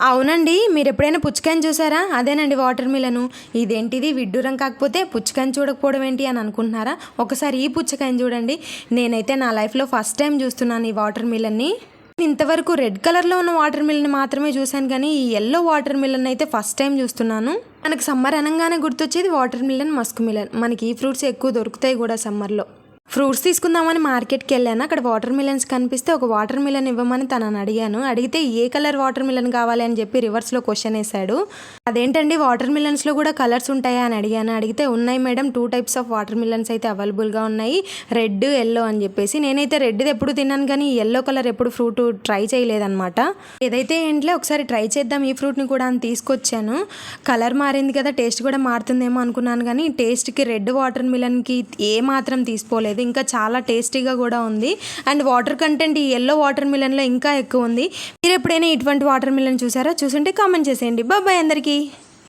అవునండి మీరు ఎప్పుడైనా పుచ్చకాయని చూసారా? అదేనండి వాటర్ మిలను. ఇదేంటిది? విడ్డూరం కాకపోతే పుచ్చకాయని చూడకపోవడం ఏంటి అని అనుకుంటున్నారా? ఒకసారి ఈ పుచ్చకాయని చూడండి. నేనైతే నా లైఫ్లో ఫస్ట్ టైం చూస్తున్నాను ఈ వాటర్ మిలన్ని. ఇంతవరకు రెడ్ కలర్లో ఉన్న వాటర్ మిల్ని మాత్రమే చూశాను కానీ ఈ ఎల్లో వాటర్ మిలన్ అయితే ఫస్ట్ టైం చూస్తున్నాను. మనకు సమ్మర్ అనగానే గుర్తొచ్చేది వాటర్ మిలన్ మస్క్ మిలన్. మనకి ఈ ఫ్రూట్స్ ఎక్కువ దొరుకుతాయి కూడా సమ్మర్లో. ఫ్రూట్స్ తీసుకుందామని మార్కెట్కి వెళ్ళాను. అక్కడ వాటర్ మిలన్స్ కనిపిస్తే ఒక వాటర్ మిలన్ ఇవ్వమని తనని అడిగాను. అడిగితే ఏ కలర్ వాటర్ మిలన్ కావాలి అని చెప్పి రివర్స్లో క్వశ్చన్ వేశాడు. అదేంటండి వాటర్ మిలన్స్లో కూడా కలర్స్ ఉంటాయా అని అడిగాను. అడిగితే ఉన్నాయి madam two types of watermelons అయితే అవైలబుల్గా ఉన్నాయి. రెడ్ ఎల్లో అని చెప్పేసి. నేనైతే రెడ్ది ఎప్పుడు తిన్నాను కానీ ఎల్లో కలర్ ఎప్పుడు ఫ్రూట్ ట్రై చేయలేదన్నమాట. ఏదైతే ఏంట్లే ఒకసారి ట్రై చేద్దాం ఈ ఫ్రూట్ని కూడా అని తీసుకొచ్చాను. కలర్ మారింది కదా టేస్ట్ కూడా మారుతుందేమో అనుకున్నాను కానీ టేస్ట్కి రెడ్ వాటర్ మిలన్కి ఏ మాత్రం తీసుకోలేదు. ఇంకా చాలా టేస్టీగా కూడా ఉంది. అండ్ వాటర్ కంటెంట్ ఈ ఎల్లో వాటర్ మిలన్లో ఇంకా ఎక్కువ ఉంది. మీరు ఎప్పుడైనా ఇటువంటి వాటర్ మిలన్ చూసారా? చూసుంటే కామెంట్ చేసేయండి. బాబాయ్ అందరికీ.